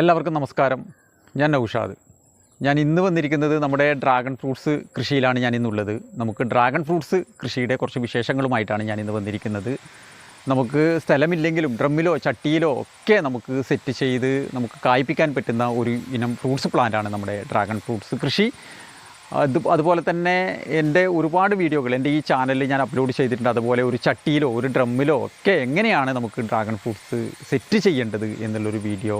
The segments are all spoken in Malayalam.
എല്ലാവർക്കും നമസ്കാരം. ഞാൻ നൗഷാദ്. ഞാൻ ഇന്ന് വന്നിരിക്കുന്നത് നമ്മുടെ ഡ്രാഗൺ ഫ്രൂട്ട്സ് കൃഷിയിലാണ് ഞാൻ ഇന്നുള്ളത്. നമുക്ക് ഡ്രാഗൺ ഫ്രൂട്ട്സ് കൃഷിയുടെ കുറച്ച് വിശേഷങ്ങളുമായിട്ടാണ് ഞാൻ ഇന്ന് വന്നിരിക്കുന്നത്. നമുക്ക് സ്ഥലമില്ലെങ്കിലും ഡ്രമ്മിലോ ചട്ടിയിലോ ഒക്കെ നമുക്ക് സെറ്റ് ചെയ്ത് നമുക്ക് കായ്പ്പിക്കാൻ പറ്റുന്ന ഒരു ഇനം ഫ്രൂട്ട്സ് പ്ലാന്റാണ് നമ്മുടെ ഡ്രാഗൺ ഫ്രൂട്ട്സ് കൃഷി. അത് അതുപോലെ തന്നെ എന്റെ ഒരുപാട് വീഡിയോകൾ എന്റെ ഈ ചാനലിൽ ഞാൻ അപ്ലോഡ് ചെയ്തിട്ടുണ്ട്. അതുപോലെ ഒരു ചട്ടിയിലോ ഒരു ഡ്രമ്മിലോ ഒക്കെ എങ്ങനെയാണ് നമുക്ക് ഡ്രാഗൺ ഫ്രൂട്ട്സ് സെറ്റ് ചെയ്യേണ്ടത് എന്നുള്ളൊരു വീഡിയോ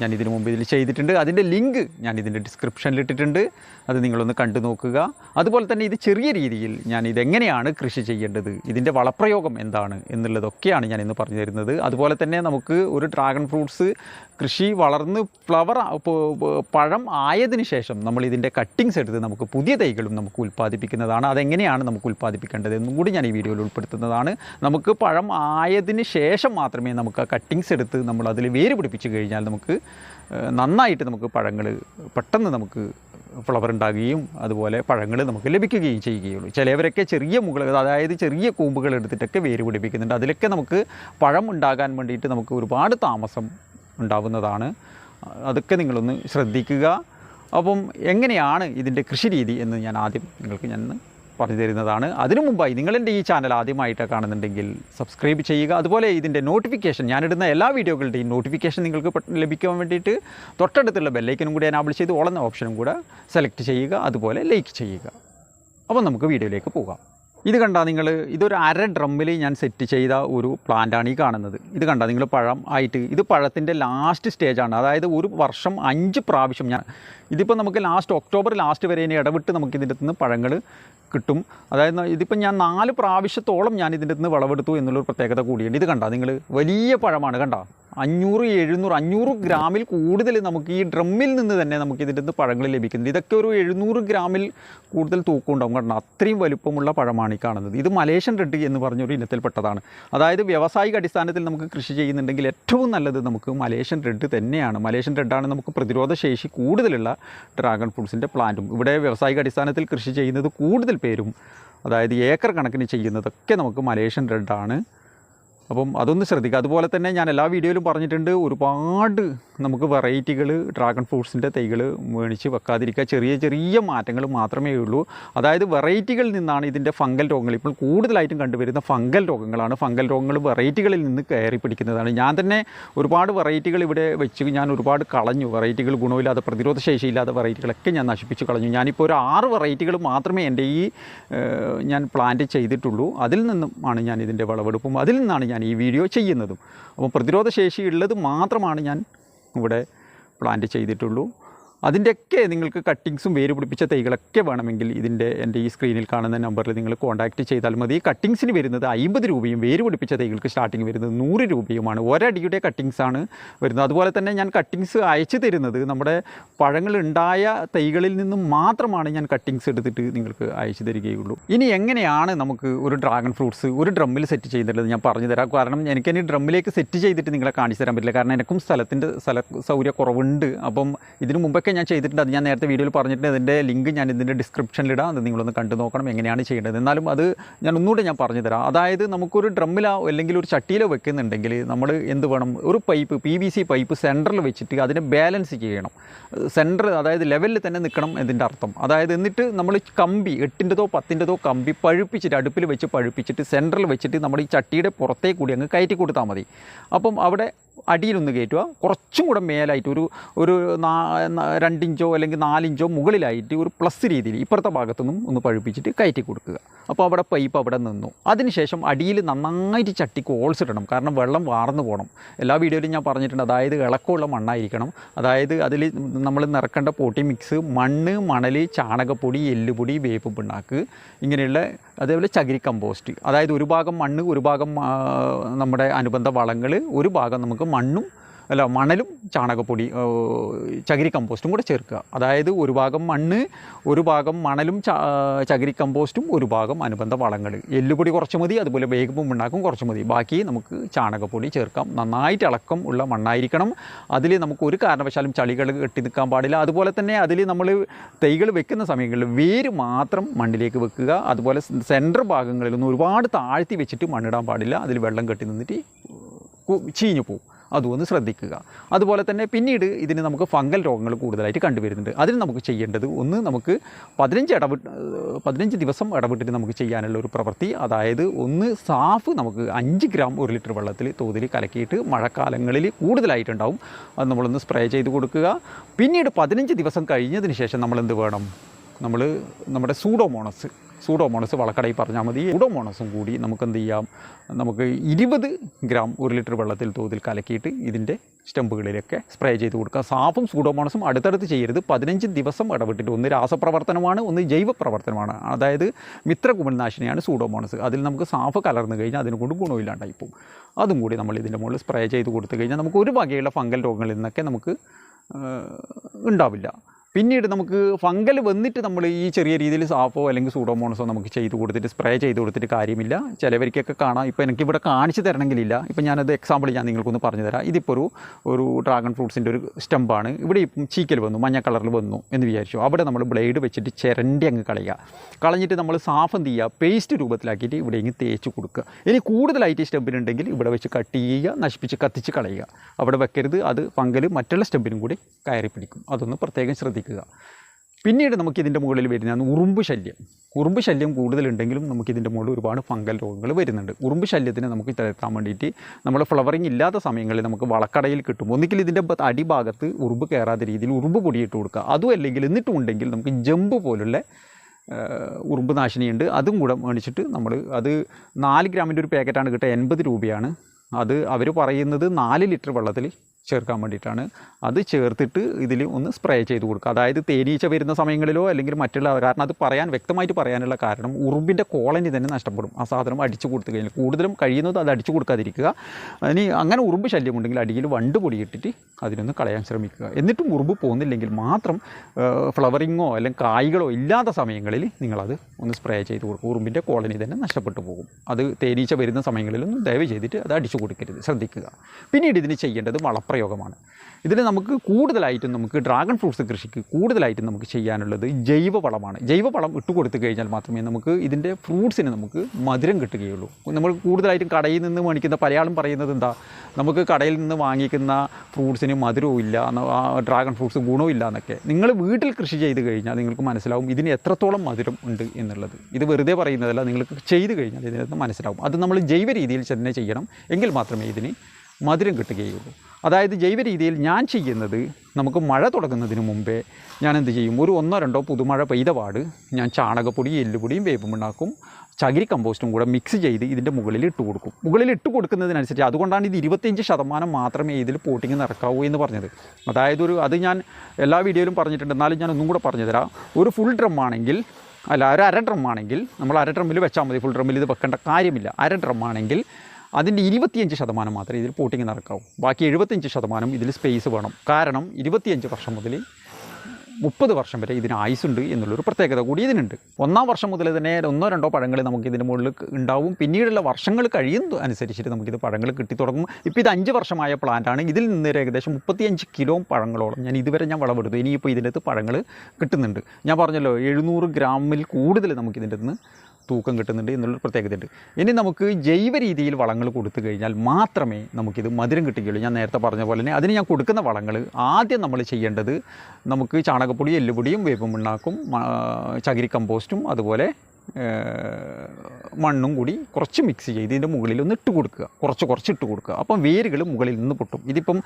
ഞാൻ ഇതിനു മുമ്പ് ഇതിൽ ചെയ്തിട്ടുണ്ട്. അതിന്റെ ലിങ്ക് ഞാൻ ഇതിന്റെ ഡിസ്ക്രിപ്ഷനിൽ ഇട്ടിട്ടുണ്ട്. അത് നിങ്ങളൊന്ന് കണ്ടു നോക്കുക. അതുപോലെ തന്നെ ഇത് ചെറിയ രീതിയിൽ ഞാൻ ഇതെങ്ങനെയാണ് കൃഷി ചെയ്യേണ്ടത്? ഇതിന്റെ വളപ്രയോഗം എന്താണ് എന്നുള്ളതൊക്കെയാണ് ഞാൻ ഇന്ന് പറഞ്ഞു തരുന്നത്. അതുപോലെ തന്നെ നമുക്ക് ഒരു ഡ്രാഗൺ ഫ്രൂട്ട്സ് കൃഷി വളർന്ന് ഫ്ലവർ പഴം ആയതിന് ശേഷം നമ്മൾ ഇതിന്റെ കട്ടിങ്സ് എടുത്ത് നമുക്ക് പുതിയ തൈകളും നമുക്ക് ഉൽപ്പാദിപ്പിക്കുന്നതാണ്. അതെങ്ങനെയാണ് നമുക്ക് ഉൽപ്പാദിപ്പിക്കേണ്ടത് എന്നും കൂടി ഞാൻ ഈ വീഡിയോയിൽ ഉൾപ്പെടുത്തുന്നതാണ്. നമുക്ക് പഴം ആയതിന് ശേഷം മാത്രമേ നമുക്ക് ആ കട്ടിങ്സ് എടുത്ത് നമ്മൾ അതിൽ വേര് പിടിപ്പിച്ച് കഴിഞ്ഞാൽ നമുക്ക് നന്നായിട്ട് നമുക്ക് പഴങ്ങൾ പെട്ടെന്ന് നമുക്ക് ഫ്ലവർ ഉണ്ടാകുകയും അതുപോലെ പഴങ്ങൾ നമുക്ക് ലഭിക്കുകയും ചെയ്യുകയുള്ളൂ. ചിലവരൊക്കെ ചെറിയ മുകൾ അതായത് ചെറിയ കൂമ്പുകൾ എടുത്തിട്ടൊക്കെ വേര് പിടിപ്പിക്കുന്നുണ്ട് അതിലൊക്കെ നമുക്ക് പഴം ഉണ്ടാകാൻ വേണ്ടിയിട്ട് നമുക്ക് ഒരുപാട് താമസം ഉണ്ടാവുന്നതാണ്. അതൊക്കെ നിങ്ങളൊന്ന് ശ്രദ്ധിക്കുക. അപ്പം എങ്ങനെയാണ് ഇതിന്റെ കൃഷി രീതി എന്ന് ഞാൻ ആദ്യം നിങ്ങൾക്ക് ഞാൻ പറഞ്ഞു തരുന്നതാണ്. അതിനു മുമ്പായി നിങ്ങളെന്റെ ഈ ചാനൽ ആദ്യമായിട്ട് കാണുന്നുണ്ടെങ്കിൽ സബ്സ്ക്രൈബ് ചെയ്യുക. അതുപോലെ ഇതിന്റെ നോട്ടിഫിക്കേഷൻ ഞാനിടുന്ന എല്ലാ വീഡിയോകളുടെയും നോട്ടിഫിക്കേഷൻ നിങ്ങൾക്ക് ലഭിക്കാൻ വേണ്ടിയിട്ട് തൊട്ടടുത്തുള്ള ബെല്ലൈക്കനും കൂടി എനാബിൾ ചെയ്ത് ഓളുന്ന ഓപ്ഷനും കൂടെ സെലക്ട് ചെയ്യുക. അതുപോലെ ലൈക്ക് ചെയ്യുക. അപ്പോൾ നമുക്ക് വീഡിയോയിലേക്ക് പോകാം. ഇത് കണ്ടാൽ നിങ്ങൾ ഇതൊരു അര ഡ്രമ്മിൽ ഞാൻ സെറ്റ് ചെയ്ത ഒരു പ്ലാന്റാണ് ഈ കാണുന്നത്. ഇത് കണ്ടാൽ നിങ്ങൾ പഴം ആയിട്ട് ഇത് പഴത്തിന്റെ ലാസ്റ്റ് സ്റ്റേജാണ് അതായത് ഒരു വർഷം അഞ്ച് പ്രാവശ്യം ഞാൻ ഇതിപ്പോൾ നമുക്ക് ലാസ്റ്റ് ഒക്ടോബർ ലാസ്റ്റ് വരെ ഇനി ഇടവിട്ട് നമുക്ക് ഇതിന്റെ നിന്ന് പഴങ്ങൾ കിട്ടും. അതായത് ഇതിപ്പോൾ ഞാൻ നാല് പ്രാവശ്യത്തോളം ഞാൻ ഇതിന്റെ നിന്ന് വിളവെടുത്തു എന്നുള്ളൊരു പ്രത്യേകത കൂടിയുണ്ട്. ഇത് കണ്ടാൽ നിങ്ങൾ വലിയ പഴമാണ് കണ്ടോ? അഞ്ഞൂറ് എഴുന്നൂറ് അഞ്ഞൂറ് ഗ്രാമിൽ കൂടുതൽ നമുക്ക് ഈ ഡ്രമ്മിൽ നിന്ന് തന്നെ നമുക്ക് ഇതിന്റെ നിന്ന് പഴങ്ങൾ ലഭിക്കുന്നത് ഇതൊക്കെ ഒരു എഴുന്നൂറ് ഗ്രാമിൽ കൂടുതൽ തൂക്കം ഉണ്ടാവും കാരണം അത്രയും വലുപ്പമുള്ള പഴമാണ് ഈ കാണുന്നത്. ഇത് മലേഷ്യൻ റെഡ് എന്ന് പറഞ്ഞൊരു ഇനത്തിൽപ്പെട്ടതാണ്. അതായത് വ്യാവസായിക അടിസ്ഥാനത്തിൽ നമുക്ക് കൃഷി ചെയ്യുന്നുണ്ടെങ്കിൽ ഏറ്റവും നല്ലത് നമുക്ക് മലേഷ്യൻ റെഡ് തന്നെയാണ്. മലേഷ്യൻ റെഡാണ് നമുക്ക് പ്രതിരോധ ശേഷി കൂടുതലുള്ള ഡ്രാഗൺ ഫ്രൂട്ട്സിന്റെ പ്ലാന്റും. ഇവിടെ വ്യാവസായിക അടിസ്ഥാനത്തിൽ കൃഷി ചെയ്യുന്നത് കൂടുതൽ പേരും അതായത് ഏക്കർ കണക്കിന് ചെയ്യുന്നതൊക്കെ നമുക്ക് മലേഷ്യൻ റെഡാണ് അപ്പം അതൊന്ന് ശ്രദ്ധിക്കുക. അതുപോലെ തന്നെ ഞാൻ എല്ലാ വീഡിയോയിലും പറഞ്ഞിട്ടുണ്ട് ഒരുപാട് നമുക്ക് വെറൈറ്റികൾ ഡ്രാഗൺ ഫ്രൂട്ട്സിന്റെ തൈകൾ മേടിച്ച് വെക്കാതിരിക്കുക. ചെറിയ ചെറിയ മാറ്റങ്ങൾ മാത്രമേ ഉള്ളൂ. അതായത് വെറൈറ്റികളിൽ നിന്നാണ് ഇതിന്റെ ഫംഗൽ രോഗങ്ങൾ. ഇപ്പോൾ കൂടുതലായിട്ടും കണ്ടുവരുന്ന ഫംഗൽ രോഗങ്ങളാണ്. ഫംഗൽ രോഗങ്ങൾ വെറൈറ്റികളിൽ നിന്ന് കയറി പിടിക്കുന്നതാണ്. ഞാൻ തന്നെ ഒരുപാട് വെറൈറ്റികൾ ഇവിടെ വെച്ച് ഞാൻ ഒരുപാട് കളഞ്ഞു. വെറൈറ്റികൾ ഗുണമില്ലാതെ പ്രതിരോധ ശേഷിയില്ലാത്ത വെറൈറ്റികളൊക്കെ ഞാൻ നശിപ്പിച്ച് കളഞ്ഞു. ഞാനിപ്പോൾ ഒരു ആറ് വെറൈറ്റികൾ മാത്രമേ എന്റെ ഈ ഞാൻ പ്ലാന്റ് ചെയ്തിട്ടുള്ളൂ. അതിൽ നിന്നുമാണ് ഞാൻ ഇതിന്റെ വിളവെടുപ്പും. അതിൽ നിന്നാണ് ഞാൻ ഈ വീഡിയോ ചെയ്യുന്നതും. അപ്പോൾ പ്രതിരോധ ശേഷി ഉള്ളത് മാത്രമാണ് ഞാൻ ഇവിടെ പ്ലാന്റ് ചെയ്തിട്ടുള്ളൂ. അതിന്റെയൊക്കെ നിങ്ങൾക്ക് കട്ടിങ്സും വേര് പിടിപ്പിച്ച തൈകളൊക്കെ വേണമെങ്കിൽ ഇതിന്റെ എന്റെ ഈ സ്ക്രീനിൽ കാണുന്ന നമ്പറിൽ നിങ്ങൾ കോൺടാക്റ്റ് ചെയ്താൽ മതി. കട്ടിങ്സിന് വരുന്നത് അമ്പത് രൂപയും വേര് പിടിപ്പിച്ച തൈകൾക്ക് സ്റ്റാർട്ടിങ് വരുന്നത് നൂറ് രൂപയുമാണ്. ഒരടിയുടെ കട്ടിങ്സ് ആണ് വരുന്നത്. അതുപോലെ തന്നെ ഞാൻ കട്ടിങ്സ് അയച്ചു തരുന്നത് നമ്മുടെ പഴങ്ങൾ ഉണ്ടായ തൈകളിൽ നിന്നും മാത്രമാണ് ഞാൻ കട്ടിങ്സ് എടുത്തിട്ട് നിങ്ങൾക്ക് അയച്ചു തരികയുള്ളൂ. ഇനി എങ്ങനെയാണ് നമുക്ക് ഒരു ഡ്രാഗൺ ഫ്രൂട്ട്സ് ഒരു ഡ്രമ്മിൽ സെറ്റ് ചെയ്തിട്ടുള്ളത് ഞാൻ പറഞ്ഞു തരാം. കാരണം എനിക്കിനി ഡ്രമ്മിലേക്ക് സെറ്റ് ചെയ്തിട്ട് നിങ്ങളെ കാണിച്ചു തരാൻ പറ്റില്ല. കാരണം എനിക്കും സ്ഥലത്തിന്റെ സ്ഥല സൗകര്യക്കുറവുണ്ട് അപ്പം ഇതിനു മുമ്പൊക്കെ ഞാൻ ചെയ്തിട്ടുണ്ട്. അത് ഞാൻ നേരത്തെ വീഡിയോയിൽ പറഞ്ഞിട്ടുണ്ട്. അതിന്റെ ലിങ്ക് ഞാൻ ഇതിന്റെ ഡിസ്ക്രിപ്ഷനിലിടാം അത് നിങ്ങളൊന്ന് കണ്ടു നോക്കണം എങ്ങനെയാണ് ചെയ്യേണ്ടത്. എന്നാലും അത് ഞാൻ ഒന്നുകൂടെ ഞാൻ പറഞ്ഞു തരാം. അതായത് നമുക്കൊരു ഡ്രമ്മിലോ അല്ലെങ്കിൽ ഒരു ചട്ടിയിലോ വെക്കുന്നുണ്ടെങ്കിൽ നമ്മൾ എന്ത് വേണം? ഒരു pipe P V C pipe സെന്ററിൽ വെച്ചിട്ട് അതിനെ ബാലൻസ് ചെയ്യണം. സെന്റർ അതായത് ലെവലിൽ തന്നെ നിൽക്കണം ഇതിന്റെ അർത്ഥം. അതായത് എന്നിട്ട് നമ്മൾ കമ്പി എട്ടിന്റെതോ പത്തിന്റെതോ കമ്പി പഴുപ്പിച്ചിട്ട് അടുപ്പിൽ വെച്ച് പഴുപ്പിച്ചിട്ട് സെന്ററിൽ വെച്ചിട്ട് നമ്മൾ ഈ ചട്ടിയുടെ പുറത്തേക്ക് കൂടി അങ്ങ് കയറ്റി കൊടുത്താൽ മതി. അപ്പം അവിടെ അടിയിലൊന്ന് കയറ്റുക. കുറച്ചും കൂടെ മേലായിട്ട് ഒരു ഒരു രണ്ടിഞ്ചോ അല്ലെങ്കിൽ നാലിഞ്ചോ മുകളിലായിട്ട് ഒരു പ്ലസ് രീതിയിൽ ഇപ്പുറത്തെ ഭാഗത്തുനിന്നും ഒന്ന് പഴുപ്പിച്ചിട്ട് കയറ്റി കൊടുക്കുക. അപ്പോൾ അവിടെ പൈപ്പ് അവിടെ നിന്നു. അതിനുശേഷം അടിയിൽ നന്നായിട്ട് ചട്ടിക്ക് ഓൾസ് ഇടണം. കാരണം വെള്ളം വാർന്നു പോകണം എല്ലാ വീഡിയോയിലും ഞാൻ പറഞ്ഞിട്ടുണ്ട്. അതായത് ഇളക്കമുള്ള മണ്ണായിരിക്കണം. അതായത് അതിൽ നമ്മൾ നിറക്കേണ്ട പോട്ടി മിക്സ് മണ്ണ് മണൽ ചാണകപ്പൊടി എല്ലുപൊടി വേപ്പ് പിണ്ണാക്ക് ഇങ്ങനെയുള്ള അതേപോലെ ചകിരി കമ്പോസ്റ്റ് അതായത് ഒരു ഭാഗം മണ്ണ് ഒരു ഭാഗം നമ്മുടെ അനുബന്ധ വളങ്ങൾ ഒരു ഭാഗം നമുക്ക് മണ്ണും അല്ല മണലും ചാണകപ്പൊടി ചകിരി കമ്പോസ്റ്റും കൂടെ ചേർക്കുക. അതായത് ഒരു ഭാഗം മണ്ണ് ഒരു ഭാഗം മണലും ചകിരി കമ്പോസ്റ്റും ഒരു ഭാഗം അനുബന്ധ വളങ്ങൾ എല്ലുപൊടി കുറച്ച് മതി അതുപോലെ വേഗപ്പും ഉണ്ടാക്കും കുറച്ച് മതി. ബാക്കി നമുക്ക് ചാണകപ്പൊടി ചേർക്കാം. നന്നായിട്ട് ഇളക്കം ഉള്ള മണ്ണായിരിക്കണം. അതിൽ നമുക്ക് ഒരു കാരണവശാലും ചളികൾ കെട്ടി നിൽക്കാൻ പാടില്ല. അതുപോലെ തന്നെ അതിൽ നമ്മൾ തൈകൾ വെക്കുന്ന സമയങ്ങളിൽ വേര് മാത്രം മണ്ണിലേക്ക് വെക്കുക. അതുപോലെ സെന്റർ ഭാഗങ്ങളിലൊന്നും ഒരുപാട് താഴ്ത്തി വെച്ചിട്ട് മണ്ണിടാൻ പാടില്ല. അതിൽ വെള്ളം കെട്ടി നിന്നിട്ട് ചീഞ്ഞു പോകും അതും ഒന്ന് ശ്രദ്ധിക്കുക. അതുപോലെ തന്നെ പിന്നീട് ഇതിന് നമുക്ക് ഫംഗൽ രോഗങ്ങൾ കൂടുതലായിട്ട് കണ്ടുവരുന്നുണ്ട്. അതിന് നമുക്ക് ചെയ്യേണ്ടത് ഒന്ന് നമുക്ക് പതിനഞ്ച് ഇടവിട്ട് പതിനഞ്ച് ദിവസം ഇടവിട്ടിട്ട് നമുക്ക് ചെയ്യാനുള്ള ഒരു പ്രവൃത്തി. അതായത് ഒന്ന് സാഫ് നമുക്ക് അഞ്ച് ഗ്രാം ഒരു ലിറ്റർ വെള്ളത്തിൽ തോതിൽ കലക്കിയിട്ട് മഴക്കാലങ്ങളിൽ കൂടുതലായിട്ടുണ്ടാവും. അത് നമ്മളൊന്ന് സ്പ്രേ ചെയ്ത് കൊടുക്കുക. പിന്നീട് പതിനഞ്ച് ദിവസം കഴിഞ്ഞതിന് ശേഷം നമ്മൾ എന്ത് വേണം? നമ്മൾ നമ്മുടെ സൂഡോമോണസ് സൂഡോമോണസ് വളക്കടയിൽ പറഞ്ഞാൽ മതി. സൂഡോമോണസും കൂടി നമുക്ക് എന്ത് ചെയ്യാം? നമുക്ക് ഇരുപത് ഗ്രാം ഒരു ലിറ്റർ വെള്ളത്തിൽ തോതിൽ കലക്കിയിട്ട് ഇതിന്റെ സ്റ്റെമ്പുകളിലൊക്കെ സ്പ്രേ ചെയ്ത് കൊടുക്കുക. സാഫും സൂഡോമോണസും അടുത്തടുത്ത് ചെയ്യരുത്. പതിനഞ്ച് ദിവസം ഇടവിട്ടിട്ട് ഒന്ന് രാസപ്രവർത്തനമാണ് ഒന്ന് ജൈവ പ്രവർത്തനമാണ് അതായത് മിത്രകുമൽനാശിനിയാണ് സൂഡോമോണസ്. അതിൽ നമുക്ക് സാഫ് കലർന്നു കഴിഞ്ഞാൽ അതിനെ കൊണ്ട് ഗുണമില്ലാണ്ടായി പോകും. അതും കൂടി നമ്മൾ ഇതിന്റെ മുകളിൽ സ്പ്രേ ചെയ്ത് കൊടുത്തു കഴിഞ്ഞാൽ നമുക്ക് ഒരു വകയുള്ള ഫംഗൽ രോഗങ്ങളിൽ നിന്നൊക്കെ നമുക്ക് ഉണ്ടാവില്ല. പിന്നീട് നമുക്ക് ഫംഗൽ വന്നിട്ട് നമ്മൾ ഈ ചെറിയ രീതിയിൽ സാഫോ അല്ലെങ്കിൽ സൂഡോമോണസോ നമുക്ക് ചെയ്ത് കൊടുത്തിട്ട് സ്പ്രേ ചെയ്ത് കൊടുത്തിട്ട് കാര്യമില്ല. ചിലവർക്കൊക്കെ കാണാം. ഇപ്പോൾ എനിക്കിവിടെ കാണിച്ചു തരണമെങ്കിലില്ല. ഇപ്പോൾ ഞാനത് എക്സാമ്പിൾ ഞാൻ നിങ്ങൾക്കൊന്ന് പറഞ്ഞു തരാം. ഇതിപ്പോൾ ഒരു ഒരു ഡ്രാഗൺ ഫ്രൂട്ട്സിന്റെ ഒരു സ്റ്റമ്പാണ്. ഇവിടെ ചീക്കൽ വന്നു മഞ്ഞ കളറിൽ വന്നു എന്ന് വിചാരിച്ചു. അവിടെ നമ്മൾ ബ്ലേഡ് വെച്ചിട്ട് ചിരണ്ടി അങ്ങ് കളയുക. കളഞ്ഞിട്ട് നമ്മൾ സാഫ് എന്ത് ചെയ്യുക? പേസ്റ്റ് രൂപത്തിലാക്കിയിട്ട് ഇവിടെ ഇങ്ങ് തേച്ച് കൊടുക്കുക. ഇനി കൂടുതലായിട്ട് സ്റ്റെമ്പിനുണ്ടെങ്കിൽ ഇവിടെ വെച്ച് കട്ട് ചെയ്യുക നശിപ്പിച്ച് കത്തിച്ച് കളയുക. അവിടെ വെക്കരുത്. അത് ഫംഗൽ മറ്റുള്ള സ്റ്റെമ്പിനും കൂടി കയറി പിടിക്കും. അതൊന്ന് പ്രത്യേകം ശ്രദ്ധിക്കുക. പിന്നീട് നമുക്കിതിന്റെ മുകളിൽ വരുന്നതാണ് ഉറുമ്പ് ശല്യം. ഉറുമ്പ് ശല്യം കൂടുതലുണ്ടെങ്കിലും നമുക്കിതിന്റെ മുകളിൽ ഒരുപാട് ഫംഗൽ രോഗങ്ങൾ വരുന്നുണ്ട്. ഉറുമ്പ് ശല്യത്തിന് നമുക്ക് തരത്താൻ വേണ്ടിയിട്ട് നമ്മൾ ഫ്ലവറിങ് ഇല്ലാത്ത സമയങ്ങളിൽ നമുക്ക് വളക്കടയിൽ കിട്ടും. ഒന്നുകിൽ ഇതിന്റെ അടിഭാഗത്ത് ഉറുമ്പ് കയറാത്ത രീതിയിൽ ഉറുമ്പ് പൊടിയിട്ട് കൊടുക്കുക. അതും അല്ലെങ്കിൽ എന്നിട്ടും ഉണ്ടെങ്കിൽ നമുക്ക് ജമ്പ് പോലുള്ള ഉറുമ്പ് നാശിനിയുണ്ട്. അതും കൂടെ മേടിച്ചിട്ട് നമ്മൾ അത് നാല് ഗ്രാമിന്റെ ഒരു പാക്കറ്റാണ് കിട്ടുക. എൺപത് രൂപയാണ്. അത് അവർ പറയുന്നത് നാല് ലിറ്റർ വെള്ളത്തിൽ ചേർക്കാൻ വേണ്ടിയിട്ടാണ്. അത് ചേർത്തിട്ട് ഇതിൽ ഒന്ന് സ്പ്രേ ചെയ്ത് കൊടുക്കുക. അതായത് തേനീച്ച വരുന്ന സമയങ്ങളിലോ അല്ലെങ്കിൽ മറ്റുള്ള കാരണം അത് പറയാൻ വ്യക്തമായിട്ട് പറയാനുള്ള കാരണം ഉറുമ്പിന്റെ കോളനി തന്നെ നഷ്ടപ്പെടും. ആ സാധനം അടിച്ചു കൊടുത്തു കഴിഞ്ഞാൽ കൂടുതലും കഴിയുന്നത് അത് അടിച്ചു കൊടുക്കാതിരിക്കുക. ഇനി അങ്ങനെ ഉറുമ്പ് ശല്യമുണ്ടെങ്കിൽ അടിയിൽ വണ്ട് പൊടിയിട്ടിട്ട് അതിനൊന്ന് കളയാൻ ശ്രമിക്കുക. എന്നിട്ടും ഉറുമ്പ് പോകുന്നില്ലെങ്കിൽ മാത്രം ഫ്ലവറിങ്ങോ അല്ലെങ്കിൽ കായ്കളോ ഇല്ലാത്ത സമയങ്ങളിൽ നിങ്ങളത് ഒന്ന് സ്പ്രേ ചെയ്ത് കൊടുക്കും ഉറുമ്പിന്റെ കോളനി തന്നെ നഷ്ടപ്പെട്ടു പോകും. അത് തേനീച്ച വരുന്ന സമയങ്ങളിലൊന്നും ദയവ് ചെയ്തിട്ട് അത് അടിച്ചു കൊടുക്കരുത്. ശ്രദ്ധിക്കുക. പിന്നീട് ഇതിന് ചെയ്യേണ്ടത് വളപ്രയോഗമാണ് ഇതിൽ നമുക്ക് കൂടുതലായിട്ടും നമുക്ക് ഡ്രാഗൺ ഫ്രൂട്ട്സ് കൃഷിക്ക് കൂടുതലായിട്ടും നമുക്ക് ചെയ്യാനുള്ളത് ജൈവവളമാണ്. ജൈവവളം ഇട്ട് കൊടുത്തു കഴിഞ്ഞാൽ മാത്രമേ നമുക്ക് ഇതിന്റെ ഫ്രൂട്ട്സിന് നമുക്ക് മധുരം കിട്ടുകയുള്ളൂ. നമ്മൾ കൂടുതലായിട്ടും കടയിൽ നിന്ന് മേടിക്കുന്ന പലയാളും പറയുന്നത് എന്താ? നമുക്ക് കടയിൽ നിന്ന് വാങ്ങിക്കുന്ന ഫ്രൂട്ട്സിന് മധുരവും ഇല്ല ഡ്രാഗൺ ഫ്രൂട്ട്സ് ഗുണവും ഇല്ല എന്നൊക്കെ. നിങ്ങൾ വീട്ടിൽ കൃഷി ചെയ്ത് കഴിഞ്ഞാൽ നിങ്ങൾക്ക് മനസ്സിലാവും ഇതിന് എത്രത്തോളം മധുരം ഉണ്ട് എന്നുള്ളത്. ഇത് വെറുതെ പറയുന്നതല്ല നിങ്ങൾക്ക് ചെയ്ത് കഴിഞ്ഞാൽ ഇതിനകത്ത് മനസ്സിലാവും. അത് നമ്മൾ ജൈവ രീതിയിൽ തന്നെ ചെയ്യണം. എങ്കിൽ മാത്രമേ ഇതിന് മധുരം കിട്ടുകയുള്ളൂ. അതായത് ജൈവ രീതിയിൽ ഞാൻ ചെയ്യുന്നത് നമുക്ക് മഴ തുടങ്ങുന്നതിന് മുമ്പേ ഞാൻ എന്ത് ചെയ്യും? ഒരു ഒന്നോ രണ്ടോ പുതുമഴ പെയ്ത പാട് ഞാൻ ചാണകപ്പൊടി എല്ലുപൊടിയും വേപ്പും ഉണ്ടാക്കും. ചകിരി കമ്പോസ്റ്റും കൂടെ മിക്സ് ചെയ്ത് ഇതിന്റെ മുകളിൽ ഇട്ട് കൊടുക്കും. മുകളിൽ ഇട്ട് കൊടുക്കുന്നതിനനുസരിച്ച് അതുകൊണ്ടാണ് ഇത് ഇരുപത്തിയഞ്ച് ശതമാനം മാത്രമേ ഇതിൽ പോട്ടിങ് നടക്കാവൂ എന്ന് പറഞ്ഞത്. അതായത് ഒരു അത് ഞാൻ എല്ലാ വീഡിയോയിലും പറഞ്ഞിട്ടുണ്ട്. എന്നാലും ഞാൻ ഒന്നും കൂടെ പറഞ്ഞു തരാം ഒരു ഫുൾ ഡ്രം ആണെങ്കിൽ അല്ല ഒരു അര ഡ്രം ആണെങ്കിൽ നമ്മൾ അര ഡ്രമ്മിൽ വെച്ചാൽ മതി. ഫുൾ ഡ്രമ്മിൽ ഇത് വെക്കേണ്ട കാര്യമില്ല. അര ഡ്രം ആണെങ്കിൽ അതിന്റെ ഇരുപത്തിയഞ്ച് ശതമാനം മാത്രമേ ഇതിൽ പോട്ടിങ് നടക്കാവൂ. ബാക്കി എഴുപത്തിയഞ്ച് ശതമാനം ഇതിൽ സ്പേസ് വേണം. കാരണം ഇരുപത്തിയഞ്ച് വർഷം മുതൽ മുപ്പത് വർഷം വരെ ഇതിന് ആയുസുണ്ട് എന്നുള്ളൊരു പ്രത്യേകത കൂടി ഇതിനുണ്ട്. ഒന്നാം വർഷം മുതൽ തന്നെ ഒന്നോ രണ്ടോ പഴങ്ങൾ നമുക്ക് ഇതിന് മുകളിൽ ഉണ്ടാവും. പിന്നീടുള്ള വർഷങ്ങൾ കഴിയുന്ന അനുസരിച്ചിട്ട് നമുക്കിത് പഴങ്ങൾ കിട്ടി തുടങ്ങും. ഇപ്പോൾ ഇത് അഞ്ച് വർഷമായ പ്ലാന്റാണ് ഇതിൽ നിന്ന് ഏകദേശം മുപ്പത്തിയഞ്ച് കിലോ പഴങ്ങളോളം ഞാൻ ഇതുവരെ ഞാൻ വളമെടുത്തു ഇനിയിപ്പോൾ ഇതിന്റെ ഇതിനകത്ത് പഴങ്ങൾ കിട്ടുന്നുണ്ട്. ഞാൻ പറഞ്ഞല്ലോ എഴുന്നൂറ് ഗ്രാമിൽ കൂടുതൽ നമുക്കിതിന്റെ നിന്ന് തൂക്കം കിട്ടുന്നുണ്ട് എന്നുള്ളൊരു പ്രത്യേകതയുണ്ട്. ഇനി നമുക്ക് ജൈവ രീതിയിൽ വളങ്ങൾ കൊടുത്തു കഴിഞ്ഞാൽ മാത്രമേ നമുക്കിത് മധുരം കിട്ടുകയുള്ളൂ. ഞാൻ നേരത്തെ പറഞ്ഞ പോലെ തന്നെ അതിന് ഞാൻ കൊടുക്കുന്ന വളങ്ങൾ ആദ്യം നമ്മൾ ചെയ്യേണ്ടത് നമുക്ക് ചാണകപ്പൊടി എല്ലുപൊടിയും വേപ്പും പിണ്ണാക്കും ചകിരി കമ്പോസ്റ്റും അതുപോലെ മണ്ണും കൂടി കുറച്ച് മിക്സ് ചെയ്ത് ഇതിന്റെ മുകളിൽ ഒന്ന് ഇട്ട് കൊടുക്കുക. കുറച്ച് കുറച്ച് ഇട്ട് കൊടുക്കുക. അപ്പം വേരുകൾ മുകളിൽ നിന്ന് പൊട്ടും. ഇതിപ്പം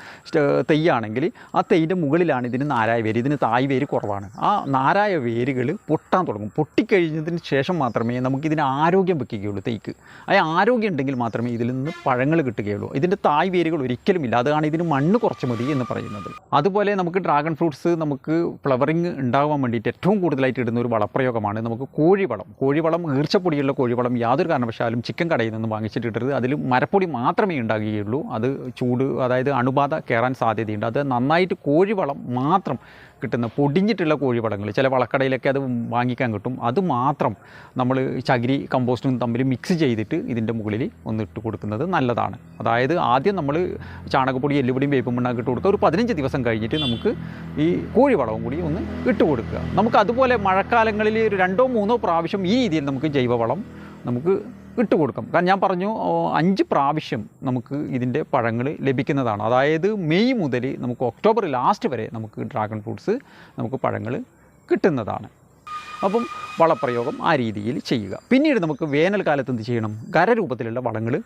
തെയ്യാണെങ്കിൽ ആ തെയ്യിന്റെ മുകളിലാണ് ഇതിന് നാരായ വേര്. ഇതിന് തായ് വേര് കുറവാണ്. ആ നാരായ വേരുകൾ പൊട്ടാൻ തുടങ്ങും. പൊട്ടിക്കഴിഞ്ഞതിന് ശേഷം മാത്രമേ നമുക്കിതിന് ആരോഗ്യം വെക്കുകയുള്ളൂ തെയ്ക്ക്. ആ ആരോഗ്യം ഉണ്ടെങ്കിൽ മാത്രമേ ഇതിൽ നിന്ന് പഴങ്ങൾ കിട്ടുകയുള്ളൂ. ഇതിന്റെ തായ് വേരുകൾ ഒരിക്കലും ഇല്ല. അതാണ് ഇതിന് മണ്ണ് കുറച്ച് മതി എന്ന് പറയുന്നത്. അതുപോലെ നമുക്ക് ഡ്രാഗൺ ഫ്രൂട്ട്സ് നമുക്ക് ഫ്ലവറിങ് ഉണ്ടാകാൻ വേണ്ടിയിട്ട് ഏറ്റവും കൂടുതലായിട്ട് ഇടുന്ന ഒരു വളപ്രയോഗമാണ് നമുക്ക് കോഴിവളം. കോഴിവളം ഈർച്ചപ്പൊടിയുള്ള കോഴിവളം യാതൊരു കാരണവശാലും ചിക്കൻ കടയിൽ നിന്ന് വാങ്ങിച്ചിട്ടിട്ടരുത്. അതിൽ മരപ്പൊടി മാത്രമേ ഉണ്ടാകുകയുള്ളൂ. അത് ചൂട് അതായത് അണുബാധ കയറാൻ സാധ്യതയുണ്ട്. അത് നന്നായിട്ട് കോഴിവളം മാത്രം കിട്ടുന്ന പൊടിഞ്ഞിട്ടുള്ള കോഴിവളങ്ങൾ ചില വളക്കടയിലൊക്കെ അത് വാങ്ങിക്കാൻ കിട്ടും. അതുമാത്രം നമ്മൾ ചകിരി കമ്പോസ്റ്റും തമ്മിൽ മിക്സ് ചെയ്തിട്ട് ഇതിന്റെ മുകളിൽ ഒന്ന് ഇട്ട് കൊടുക്കുന്നത് നല്ലതാണ്. അതായത് ആദ്യം നമ്മൾ ചാണകപ്പൊടി എല്ലുപൊടിയും വേപ്പും മണ്ണാക്കി ഇട്ട് കൊടുക്കുക ഒരു പതിനഞ്ച് ദിവസം കഴിഞ്ഞിട്ട് നമുക്ക് ഈ കോഴിവളവും കൂടി ഒന്ന് ഇട്ട് കൊടുക്കുക. നമുക്ക് അതുപോലെ മഴക്കാലങ്ങളിൽ രണ്ടോ മൂന്നോ പ്രാവശ്യം ഈ രീതിയിൽ നമുക്ക് ജൈവവളം നമുക്ക് ഇട്ട് കൊടുക്കും കാരണം ഞാൻ പറഞ്ഞു അഞ്ച് പ്രാവശ്യം നമുക്ക് ഇതിന്റെ പഴങ്ങൾ ലഭിക്കുന്നതാണ്. അതായത് മെയ് മുതൽ നമുക്ക് ഒക്ടോബർ ലാസ്റ്റ് വരെ നമുക്ക് ഡ്രാഗൺ ഫ്രൂട്ട്സ് നമുക്ക് പഴങ്ങൾ കിട്ടുന്നതാണ്. അപ്പം വളപ്രയോഗം ആ രീതിയിൽ ചെയ്യുക. പിന്നീട് നമുക്ക് വേനൽക്കാലത്ത് എന്ത് ചെയ്യണം? ഖരരൂപത്തിലുള്ള വളങ്ങൾ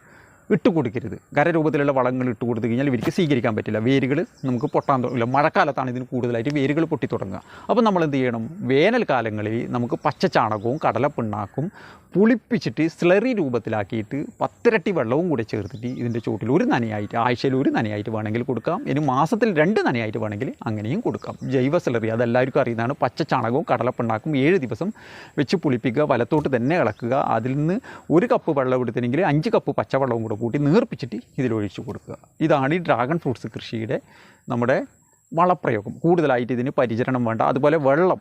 ഇട്ട് കൊടുക്കരുത് ഖരരൂപത്തിലുള്ള വളങ്ങൾ ഇട്ട് കൊടുത്തു കഴിഞ്ഞാൽ ഇവർക്ക് സ്വീകരിക്കാൻ പറ്റില്ല. വേരുകൾ നമുക്ക് പൊട്ടാൻ തുടങ്ങില്ല മഴക്കാലത്താണ് ഇതിന് കൂടുതലായിട്ട് വേരുകൾ പൊട്ടി തുടങ്ങുക. അപ്പോൾ നമ്മൾ എന്ത് ചെയ്യണം? വേനൽക്കാലങ്ങളിൽ നമുക്ക് പച്ചച്ചാണകവും കടലപ്പിണ്ണാക്കും പുളിപ്പിച്ചിട്ട് സ്ലറി രൂപത്തിലാക്കിയിട്ട് പത്തിരട്ടി വെള്ളവും കൂടെ ചേർത്തിട്ട് ഇതിന്റെ ചുവട്ടിൽ ഒരു നനയായിട്ട് ആഴ്ചയിൽ ഒരു നനയായിട്ട് വേണമെങ്കിൽ കൊടുക്കാം. ഇനി മാസത്തിൽ രണ്ട് നനയായിട്ട് വേണമെങ്കിൽ അങ്ങനെയും കൊടുക്കാം. ജൈവ സ്ലറി അതെല്ലാവർക്കും അറിയുന്നതാണ്. പച്ചച്ചാണകവും കടലപ്പിണ്ണാക്കും ഏഴ് ദിവസം വെച്ച് പുളിപ്പിക്കുക വലത്തോട്ട് തന്നെ ഇളക്കുക. അതിൽ നിന്ന് ഒരു കപ്പ് വെള്ളം എടുത്തിനെങ്കിൽ അഞ്ച് കപ്പ് പച്ചവെള്ളവും കൂടെ കൂട്ടി നീർപ്പിച്ചിട്ട് ഇതിലൊഴിച്ച് കൊടുക്കുക. ഇതാണ് ഈ ഡ്രാഗൺ ഫ്രൂട്ട്സ് കൃഷിയുടെ നമ്മുടെ വളപ്രയോഗം. കൂടുതലായിട്ട് ഇതിന് പരിചരണം വേണ്ട. അതുപോലെ വെള്ളം.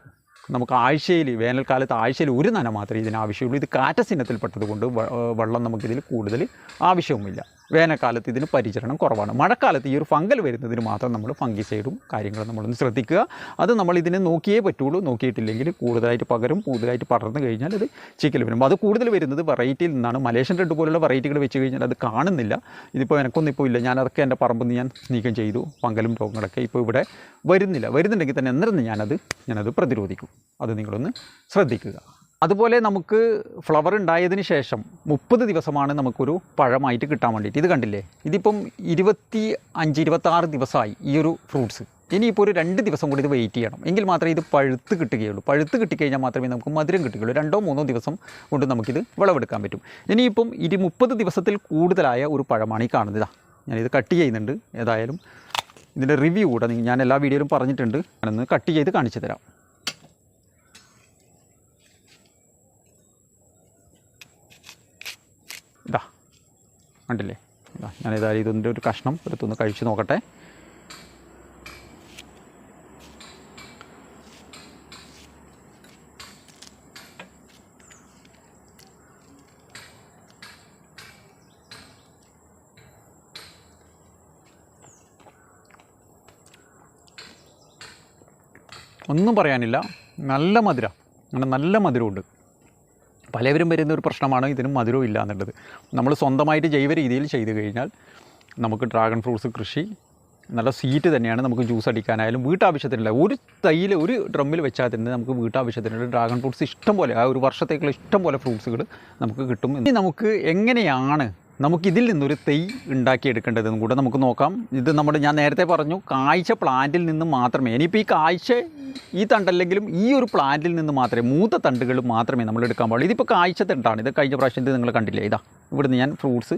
നമുക്ക് ആഴ്ചയിൽ വേനൽക്കാലത്ത് ആഴ്ചയിൽ ഒരു നന മാത്രമേ ഇതിന് ആവശ്യമുള്ളൂ. ഇത് കാറ്റസ് ഇനത്തിൽപ്പെട്ടത് കൊണ്ട് വെ- ഏഹ് വെള്ളം നമുക്കിതിൽ കൂടുതൽ ആവശ്യവുമില്ല. വേനൽക്കാലത്ത് ഇതിന് പരിചരണം കുറവാണ്. മഴക്കാലത്ത് ഈ ഒരു ഫംഗൽ വരുന്നതിന് മാത്രം നമ്മൾ ഫംഗിസൈഡും കാര്യങ്ങളും നമ്മളൊന്ന് ശ്രദ്ധിക്കുക. അത് നമ്മൾ ഇതിനെ നോക്കിയേ പറ്റുള്ളൂ. നോക്കിയിട്ടില്ലെങ്കിൽ കൂടുതലായിട്ട് പകരും കൂടുതലായിട്ട് പടർന്നു കഴിഞ്ഞാൽ അത് ചിക്കൽ വരും. അത് കൂടുതൽ വരുന്നത് വെറൈറ്റിയിൽ നിന്നാണ്. മലേഷ്യൻ റെഡ് പോലുള്ള വെറൈറ്റികൾ വെച്ച് കഴിഞ്ഞാൽ അത് കാണുന്നില്ല. ഇതിപ്പോൾ എനിക്കൊന്നും ഇപ്പോൾ ഇല്ല. ഞാൻ അതൊക്കെ എന്റെ പറമ്പിൽ നിന്ന് ഞാൻ നീക്കം ചെയ്തു. പങ്കലും രോഗങ്ങളൊക്കെ ഇപ്പോൾ ഇവിടെ വരുന്നില്ല. വരുന്നുണ്ടെങ്കിൽ തന്നെ എന്നിരുന്ന് ഞാനത് ഞാനത് പ്രതിരോധിക്കും. അത് നിങ്ങളൊന്ന് ശ്രദ്ധിക്കുക. അതുപോലെ നമുക്ക് ഫ്ലവർ ഉണ്ടായതിന് ശേഷം മുപ്പത് ദിവസമാണ് നമുക്കൊരു പഴമായിട്ട് കിട്ടാൻ വേണ്ടിയിട്ട്. ഇത് കണ്ടില്ലേ? ഇതിപ്പം ഇരുപത്തി അഞ്ച് ഇരുപത്താറ് ദിവസമായി ഈ ഒരു ഫ്രൂട്ട്സ് ഇനിയിപ്പോൾ ഒരു രണ്ട് ദിവസം കൂടി ഇത് വെയിറ്റ് ചെയ്യണം. എങ്കിൽ മാത്രമേ ഇത് പഴുത്ത് കിട്ടുകയുള്ളൂ. പഴുത്ത് കിട്ടിക്കഴിഞ്ഞാൽ മാത്രമേ നമുക്ക് മധുരം കിട്ടുകയുള്ളൂ. രണ്ടോ മൂന്നോ ദിവസം കൊണ്ട് നമുക്കിത് വിളവെടുക്കാൻ പറ്റും. ഇനിയിപ്പം ഇരു മുപ്പത് ദിവസത്തിൽ കൂടുതലായ ഒരു പഴമാണ് ഈ കാണുന്നത്. ഞാനിത് കട്ട് ചെയ്യുന്നുണ്ട്. ഏതായാലും ഇതിന്റെ റിവ്യൂ കൂടെ ഞാൻ എല്ലാ വീഡിയോയിലും പറഞ്ഞിട്ടുണ്ട്. ഞാനൊന്ന് കട്ട് ചെയ്ത് കാണിച്ചു തരാം ഇതാ കണ്ടില്ലേ? ഞാൻ ഏതായാലും ഇതിന്റെ ഒരു കഷ്ണം എടുത്തൊന്ന് കഴിച്ച് നോക്കട്ടെ. ഒന്നും പറയാനില്ല. നല്ല മധുരം. അങ്ങനെ നല്ല മധുരമുണ്ട്. പലവരും വരുന്ന ഒരു പ്രശ്നമാണ് ഇതിനും മധുരവും ഇല്ല എന്നുള്ളത്. നമ്മൾ സ്വന്തമായിട്ട് ജൈവ രീതിയിൽ ചെയ്ത് കഴിഞ്ഞാൽ നമുക്ക് ഡ്രാഗൺ ഫ്രൂട്ട്സ് കൃഷി നല്ല സീറ്റ് തന്നെയാണ് നമുക്ക് ജ്യൂസ് അടിക്കാനായാലും വീട്ടാവശ്യത്തിനുള്ള ഒരു തൈയിൽ ഒരു ഡ്രമ്മിൽ വെച്ചാൽ തന്നെ നമുക്ക് വീട്ടാവശ്യത്തിനുള്ള ഡ്രാഗൺ ഫ്രൂട്ട്സ് ഇഷ്ടം പോലെ ആ ഒരു വർഷത്തേക്കുള്ള ഇഷ്ടം പോലെ ഫ്രൂട്ട്സുകൾ നമുക്ക് കിട്ടും. ഇനി നമുക്ക് എങ്ങനെയാണ് നമുക്കിതിൽ നിന്നൊരു തൈ ഉണ്ടാക്കിയെടുക്കേണ്ടതെന്നും കൂടെ നമുക്ക് നോക്കാം. ഇത് നമ്മുടെ ഞാൻ നേരത്തെ പറഞ്ഞു കാഴ്ച പ്ലാന്റിൽ നിന്ന് മാത്രമേ ഇനിയിപ്പോൾ ഈ കാഴ്ച ഈ തണ്ടല്ലെങ്കിലും ഈ ഒരു പ്ലാന്റിൽ നിന്ന് മാത്രമേ മൂത്ത തണ്ടുകൾ മാത്രമേ നമ്മൾ എടുക്കാൻ പാടുള്ളൂ. ഇതിപ്പോൾ കാഴ്ച തണ്ടാണ്. ഇത് കഴിഞ്ഞ പ്രാവശ്യം ഇത് നിങ്ങൾ കണ്ടില്ലേ? ഇതാ ഇവിടുന്ന് ഞാൻ ഫ്രൂട്ട്സ്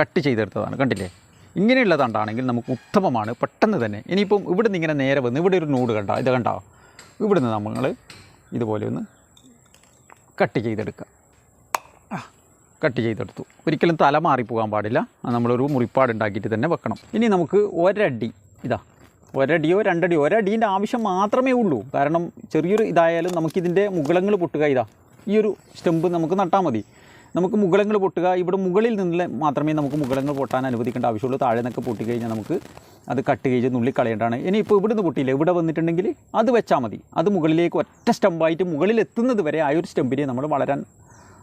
കട്ട് ചെയ്തെടുത്തതാണ്. കണ്ടില്ലേ? ഇങ്ങനെയുള്ള തണ്ടാണെങ്കിൽ നമുക്ക് ഉത്തമമാണ്. പെട്ടെന്ന് തന്നെ. ഇനിയിപ്പം ഇവിടുന്ന് ഇങ്ങനെ നേരെ വന്ന് ഇവിടെ ഒരു നൂട് കണ്ട ഇത് കണ്ടോ? ഇവിടുന്ന് നമ്മൾ ഇതുപോലെ ഒന്ന് കട്ട് ചെയ്തെടുക്കുക കട്ട് ചെയ്തെടുത്തു. ഒരിക്കലും തല മാറിപ്പോകാൻ പാടില്ല. നമ്മളൊരു മുറിപ്പാട് ഉണ്ടാക്കിയിട്ട് തന്നെ വെക്കണം. ഇനി നമുക്ക് ഒരടി ഇതാ ഒരടിയോ രണ്ടടിയോ ഒരടീന്റെ ആവശ്യം മാത്രമേ ഉള്ളൂ. കാരണം ചെറിയൊരു ഇതായാലും നമുക്കിതിന്റെ മുകളങ്ങൾ പൊട്ടുക ഇതാ ഈ ഒരു സ്റ്റെമ്പ് നമുക്ക് നട്ടാൽ മതി. നമുക്ക് മുകളങ്ങൾ പൊട്ടുക ഇവിടെ മുകളിൽ നിന്ന് മാത്രമേ നമുക്ക് മുകളങ്ങൾ പൊട്ടാൻ അനുവദിക്കേണ്ട ആവശ്യമുള്ളൂ. താഴെ നിന്നൊക്കെ പൊട്ടിക്കഴിഞ്ഞാൽ നമുക്ക് അത് കട്ട് ചെയ്ത് നുള്ളി കളയേണ്ടതാണ് ഇപ്പോൾ ഇവിടുന്ന് പൊട്ടിയില്ല? ഇവിടെ വന്നിട്ടുണ്ടെങ്കിൽ അത് വെച്ചാൽ മതി. അത് മുകളിലേക്ക് ഒറ്റ സ്റ്റെമ്പായിട്ട് മുകളിൽ എത്തുന്നത് വരെ ആ ഒരു സ്റ്റെമ്പിനെ നമ്മൾ വളരാൻ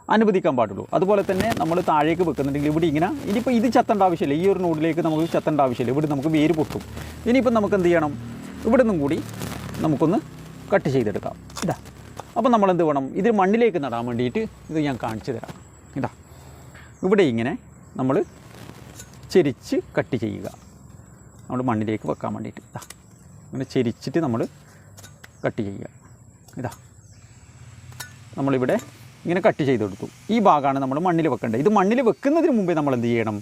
അനുവദിക്കാൻ പാടുള്ളൂ. അതുപോലെ തന്നെ നമ്മൾ താഴേക്ക് വെക്കുന്നുണ്ടെങ്കിൽ ഇവിടെ ഇങ്ങനെ ഇനിയിപ്പോൾ ഇത് ചത്തേണ്ട ആവശ്യമില്ല. ഈ ഒരു നോഡിലേക്ക് നമുക്ക് ചത്തേണ്ട ആവശ്യമില്ല. ഇവിടെ നമുക്ക് വേര് പൊട്ടും. ഇനിയിപ്പോൾ നമുക്ക് എന്ത് ചെയ്യണം? ഇവിടെ നിന്നും കൂടി നമുക്കൊന്ന് കട്ട് ചെയ്തെടുക്കാം. ഇതാ. അപ്പോൾ നമ്മൾ എന്ത് വേണം? ഇത് മണ്ണിലേക്ക് നടാൻ വേണ്ടിയിട്ട് ഇത് ഞാൻ കാണിച്ചു തരാം. ഇതാ. ഇവിടെ ഇങ്ങനെ നമ്മൾ ചെരിച്ച് കട്ട് ചെയ്യുക. നമ്മൾ മണ്ണിലേക്ക് വെക്കാൻ വേണ്ടിയിട്ട്. ഇതാ. ഇങ്ങനെ ചെരിച്ചിട്ട് നമ്മൾ കട്ട് ചെയ്യുക. ഇതാ. നമ്മളിവിടെ ഇങ്ങനെ കട്ട് ചെയ്ത് കൊടുത്തു. ഈ ഭാഗമാണ് നമ്മൾ മണ്ണിൽ വെക്കേണ്ടത്. ഇത് മണ്ണിൽ വെക്കുന്നതിന് മുമ്പേ നമ്മൾ എന്ത് ചെയ്യണം?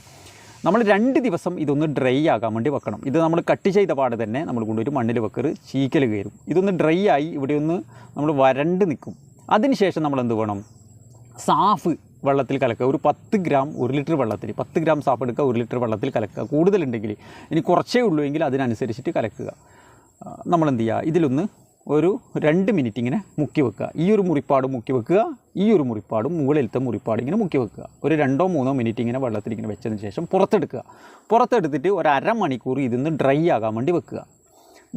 നമ്മൾ രണ്ട് ദിവസം ഇതൊന്ന് ഡ്രൈ ആകാൻ വേണ്ടി വെക്കണം. ഇത് നമ്മൾ കട്ട് ചെയ്ത പാട് തന്നെ നമ്മൾ കൊണ്ടുപോയിട്ട് മണ്ണിൽ വെക്കറ് ചീക്കൽ കയറും. ഇതൊന്ന് ഡ്രൈ ആയി ഇവിടെ ഒന്ന് നമ്മൾ വരണ്ട് നിൽക്കും. അതിനുശേഷം നമ്മൾ എന്ത് വേണം? സാഫ് വെള്ളത്തിൽ കലക്കുക. ഒരു പത്ത് ഗ്രാം ഒരു ലിറ്റർ വെള്ളത്തിൽ പത്ത് ഗ്രാം സാഫ് എടുക്കുക ഒരു ലിറ്റർ വെള്ളത്തിൽ കലക്കുക. കൂടുതലുണ്ടെങ്കിൽ ഇനി കുറച്ചേ ഉള്ളൂ എങ്കിൽ അതിനനുസരിച്ചിട്ട് കലക്കുക. നമ്മൾ നമ്മളെന്ത് ചെയ്യുക? ഇതിലൊന്ന് ഒരു രണ്ട് മിനിറ്റ് ഇങ്ങനെ മുക്കി വെക്കുക. ഈ ഒരു മുറിപ്പാട് മുക്കി വെക്കുക. ഈ ഒരു മുറിപ്പാടും മുകളിലത്തെ മുറിപ്പാടും ഇങ്ങനെ മുക്കി വെക്കുക. ഒരു രണ്ടോ മൂന്നോ മിനിറ്റ് ഇങ്ങനെ വെള്ളത്തിൽ ഇങ്ങനെ വെച്ചതിന് ശേഷം പുറത്തെടുക്കുക. പുറത്തെടുത്തിട്ട് ഒരു അരമണിക്കൂർ ഇതിൽ നിന്ന് ഡ്രൈ ആകാൻ വേണ്ടി വെക്കുക.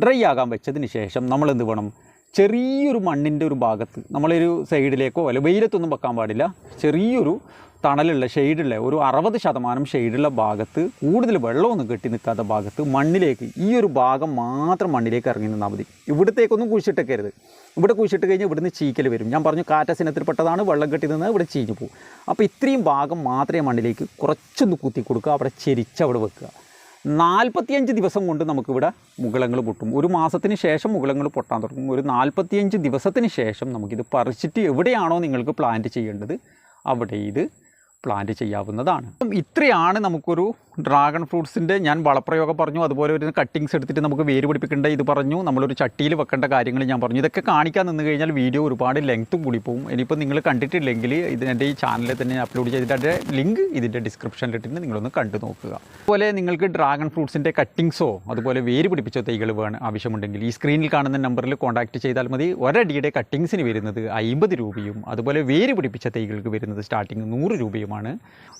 ഡ്രൈ ആകാൻ വെച്ചതിന് ശേഷം നമ്മൾ എന്ത് വേണം? ചെറിയൊരു മണ്ണിന്റെ ഒരു ഭാഗത്ത് നമ്മളൊരു സൈഡിലേക്കോ അല്ല വെയിലത്തൊന്നും വെക്കാൻ പാടില്ല. ചെറിയൊരു തണലുള്ള ഷെയ്ഡുള്ള ഒരു അറുപത് ശതമാനം ഷെയ്ഡുള്ള ഭാഗത്ത് കൂടുതൽ വെള്ളമൊന്നും കെട്ടി നിൽക്കാത്ത ഭാഗത്ത് മണ്ണിലേക്ക് ഈ ഒരു ഭാഗം മാത്രം മണ്ണിലേക്ക് ഇറങ്ങി നിന്നാൽ മതി. ഇവിടത്തേക്കൊന്നും കുഴിച്ചിട്ടേക്കരുത്. ഇവിടെ കുഴിച്ചിട്ട് കഴിഞ്ഞാൽ ഇവിടുന്ന് ചീക്കൽ വരും. ഞാൻ പറഞ്ഞു കാറ്റസിനത്തിൽപ്പെട്ടതാണ് വെള്ളം കെട്ടി നിന്ന് ഇവിടെ ചീഞ്ഞു പോകും. അപ്പോൾ ഇത്രയും ഭാഗം മാത്രമേ മണ്ണിലേക്ക് കുറച്ചൊന്ന് കുത്തി കൊടുക്കുക അവിടെ ചെരിച്ച് അവിടെ വെക്കുക. നാൽപ്പത്തിയഞ്ച് ദിവസം കൊണ്ട് നമുക്കിവിടെ മുകളങ്ങൾ പൊട്ടും. ഒരു മാസത്തിന് ശേഷം മുകളങ്ങൾ പൊട്ടാൻ തുടങ്ങും. ഒരു നാൽപ്പത്തിയഞ്ച് ദിവസത്തിന് ശേഷം നമുക്കിത് പറിച്ചിട്ട് എവിടെയാണോ നിങ്ങൾക്ക് പ്ലാന്റ് ചെയ്യേണ്ടത് അവിടെ ഇത് പ്ലാന്റ് ചെയ്യാവുന്നതാണ്. ഇത്രയാണ് നമുക്കൊരു ഡ്രാഗൺ ഫ്രൂട്ട്സിന്റെ ഞാൻ വളപ്രയോഗം പറഞ്ഞു. അതുപോലെ ഒരു കട്ടിങ്സ് എടുത്തിട്ട് നമുക്ക് വേര് പിടിപ്പിക്കേണ്ട ഇത് പറഞ്ഞു. നമ്മളൊരു ചട്ടിയിൽ വെക്കേണ്ട കാര്യങ്ങൾ ഞാൻ പറഞ്ഞു. ഇതൊക്കെ കാണിക്കാൻ നിന്ന് കഴിഞ്ഞാൽ വീഡിയോ ഒരുപാട് ലെങ്ത്തും കൂടി പോകും. ഇനിയിപ്പോൾ നിങ്ങൾ കണ്ടിട്ടില്ലെങ്കിൽ ഇതിന്റെ ഈ ചാനലിൽ തന്നെ അപ്ലോഡ് ചെയ്തിട്ട് ലിങ്ക് ഇതിന്റെ ഡിസ്ക്രിപ്ഷനിൽ ഇട്ടിട്ട് നിങ്ങളൊന്ന് കണ്ടു നോക്കുക. അതുപോലെ നിങ്ങൾക്ക് ഡ്രാഗൺ ഫ്രൂട്ട്സിന്റെ കട്ടിങ്സോ അതുപോലെ വേര് പിടിപ്പിച്ച തൈകൾ വേണം ആവശ്യമുണ്ടെങ്കിൽ ഈ സ്ക്രീനിൽ കാണുന്ന നമ്പറിൽ കോൺടാക്ട് ചെയ്താൽ മതി. ഒരടിയുടെ കട്ടിങ്സിന് വരുന്നത് അമ്പത് രൂപയും അതുപോലെ വേര് പിടിപ്പിച്ച തൈകൾക്ക് വരുന്നത് സ്റ്റാർട്ടിങ് നൂറ് രൂപയുമാണ്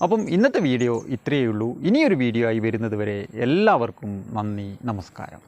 അപ്പം ഇന്നത്തെ വീഡിയോ ഇത്രയേ ഉള്ളൂ ഇനിയൊരു വീഡിയോ ആയി വരുന്നത് വരെ എല്ലാവർക്കും നന്ദി നമസ്കാരം.